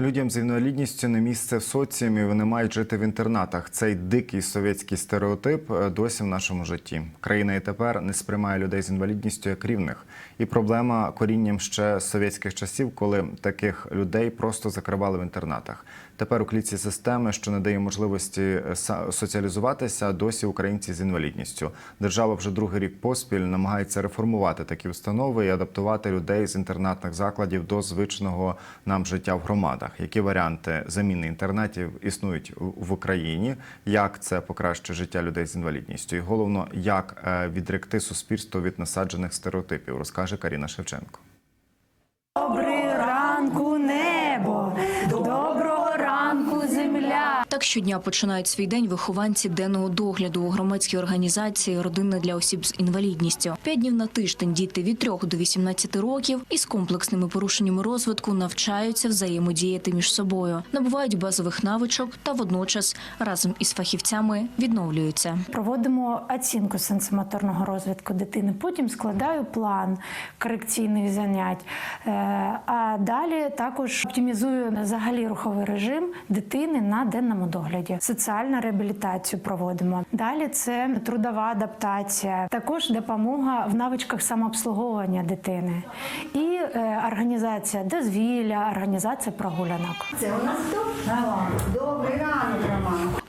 Людям з інвалідністю не місце в соціумі. Вони мають жити в інтернатах. Цей дикий совєтський стереотип досі в нашому житті. Країна і тепер не сприймає людей з інвалідністю як рівних. І проблема корінням ще совєтських часів, коли таких людей просто закривали в інтернатах. Тепер у клітці системи, що не дає можливості е, соціалізуватися, досі українці з інвалідністю. Держава вже другий рік поспіль намагається реформувати такі установи і адаптувати людей з інтернатних закладів до звичного нам життя в громадах. Які варіанти заміни інтернатів існують в Україні? Як це покращує життя людей з інвалідністю? І головно, як е, відректи суспільство від насаджених стереотипів, розкаже Каріна Шевченко. Так щодня починають свій день вихованці денного догляду у громадській організації Родина для осіб з інвалідністю. П'ять днів на тиждень діти від 3 до 18 років із комплексними порушеннями розвитку навчаються взаємодіяти між собою, набувають базових навичок та водночас разом із фахівцями відновлюються. Проводимо оцінку сенсомоторного розвитку дитини. Потім складаю план корекційних занять. Е, А далі також оптимізую взагалі руховий режим дитини на денному догляді. Соціальну реабілітацію проводимо. Далі це трудова адаптація, також допомога в навичках самообслуговування дитини і е, організація дозвілля, організація прогулянок. Це у нас тут Роман.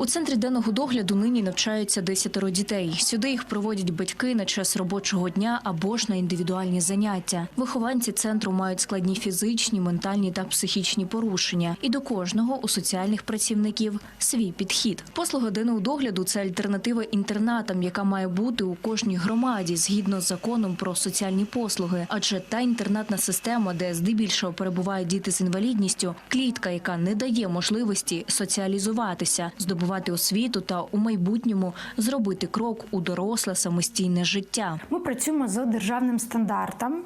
Центрі денного догляду нині навчаються десятеро дітей. Сюди їх проводять батьки на час робочого дня або ж на індивідуальні заняття. Вихованці центру мають складні фізичні, ментальні та психічні порушення. І до кожного у соціальних працівників свій підхід. Послуга денного догляду це альтернатива інтернатам, яка має бути у кожній громаді згідно з законом про соціальні послуги. Адже та інтернатна система, де здебільшого перебувають діти з інвалідністю, клітка, яка не дає можливості соціалізуватися, здобувати освіту та у майбутньому зробити крок у доросле самостійне життя. Ми працюємо за державним стандартом,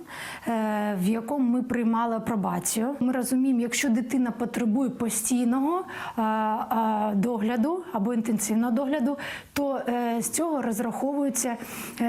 е, в якому ми приймали апробацію. Ми розуміємо, якщо дитина потребує постійного е, е, догляду або інтенсивного догляду, то з цього розраховується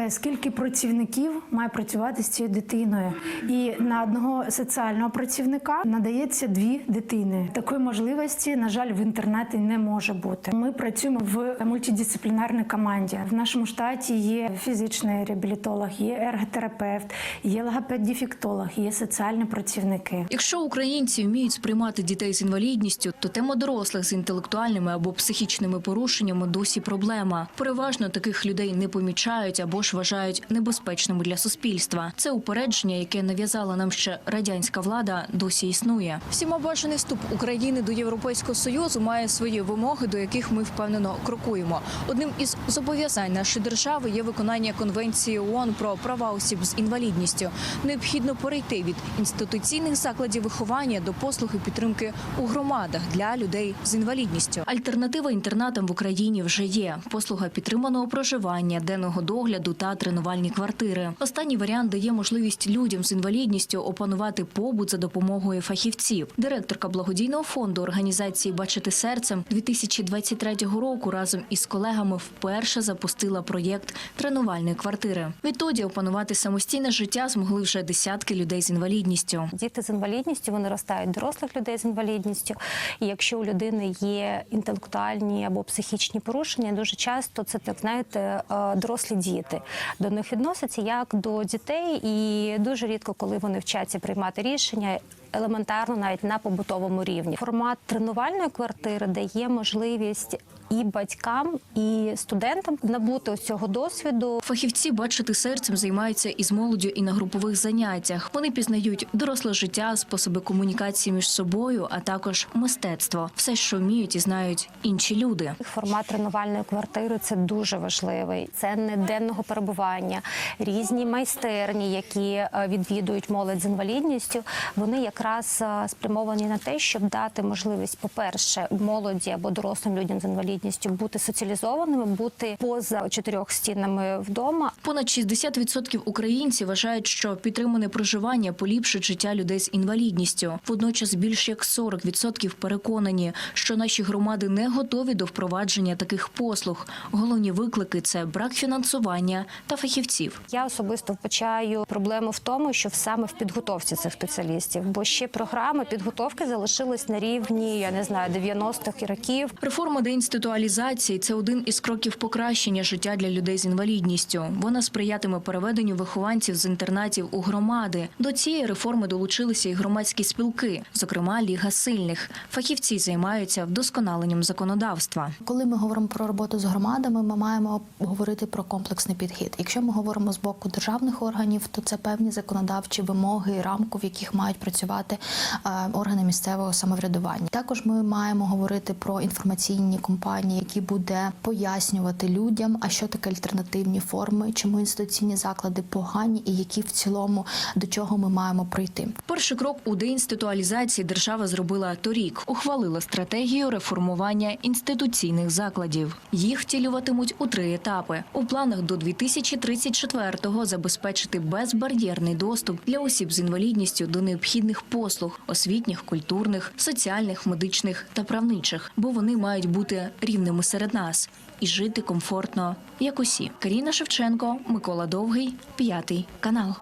скільки працівників має працювати з цією дитиною. І на одного соціального працівника надається дві дитини. Такої можливості, на жаль, в інтернеті не може бути. Ми працюємо в мультидисциплінарній команді. В нашому штаті є фізичний реабілітолог, є ерготерапевт, є логопед-дефектолог, є соціальні працівники. Якщо українці вміють сприймати дітей з інвалідністю, то тема дорослих з інтелектуальними або психічними порушеннями досі проблема. Переважно таких людей не помічають або ж вважають небезпечними для суспільства. Це упередження, яке нав'язала нам ще радянська влада, досі існує. Всіма бажаний вступ України до Європейського союзу має свої вимоги, до яких ми впевнено крокуємо. Одним із зобов'язань нашої держави є виконання конвенції ООН про права осіб з інвалідністю. Необхідно перейти від інституційних закладів виховання до послуги підтримки у громадах для людей з інвалідністю. Альтернатива інтернатам в Україні вже є. Послуга підтриманого проживання, денного догляду та тренувальні квартири. Останній варіант дає можливість людям з інвалідністю опанувати побут за допомогою фахівців. Директорка благодійного фонду організації Бачити серцем 2023 року разом із колегами вперше запустила проєкт тренувальної квартири. Відтоді опанувати самостійне життя змогли вже десятки людей з інвалідністю. Діти з інвалідністю вони ростають дорослих людей з інвалідністю. І якщо у людини є інтелектуальні або психічні порушення, дуже часто це так знаєте е, дорослі діти. До них відносяться як до дітей, і дуже рідко, коли вони вчаться приймати рішення. Елементарно, навіть на побутовому рівні, формат тренувальної квартири дає можливість і батькам, і студентам набути ось цього досвіду Фахівці бачити серцем займаються із молоддю і на групових заняттях. Вони пізнають доросле життя, способи комунікації між собою, а також мистецтво, все, що вміють і знають інші люди. Формат тренувальної квартири це дуже важливий. Це не денного перебування, різні майстерні, які е, відвідують молодь з інвалідністю. Вони якраз е, спрямовані на те, щоб дати можливість, по-перше, молоді або дорослим людям з інвалідністю інвалідністю, бути соціалізованими, бути поза чотирьох стінами вдома. Понад 60% українців вважають, що підтримане проживання поліпшить життя людей з інвалідністю. Водночас більш як 40% переконані, що наші громади не готові до впровадження таких послуг. Головні виклики це брак фінансування та фахівців. Я особисто вбачаю проблему в тому, що саме в підготовці цих спеціалістів, бо ще програми підготовки залишились на рівні, я не знаю, 90-х років. Реформа деінституалізації – це один із кроків покращення життя для людей з інвалідністю. Вона сприятиме переведенню вихованців з інтернатів у громади. До цієї реформи долучилися і громадські спілки, зокрема Ліга сильних. Фахівці займаються вдосконаленням законодавства. Коли ми говоримо про роботу з громадами, ми маємо говорити про комплексний підхід. Якщо ми говоримо з боку державних органів, то це певні законодавчі вимоги, рамку, в яких мають працювати е, органи місцевого самоврядування. Також ми маємо говорити про інформаційні компанії, які буде пояснювати людям, а що таке альтернативні форми, чому інституційні заклади погані, і які в цілому до чого ми маємо прийти. Перший крок у деінституалізації держава зробила торік. Ухвалила стратегію реформування інституційних закладів. Їх втілюватимуть у три етапи. У планах до 2034-го забезпечити безбар'єрний доступ для осіб з інвалідністю до необхідних послуг освітніх, культурних, соціальних, медичних та правничих, бо вони мають бути рівними серед нас і жити комфортно, як усі. Каріна Шевченко, Микола Довгий, п'ятий канал.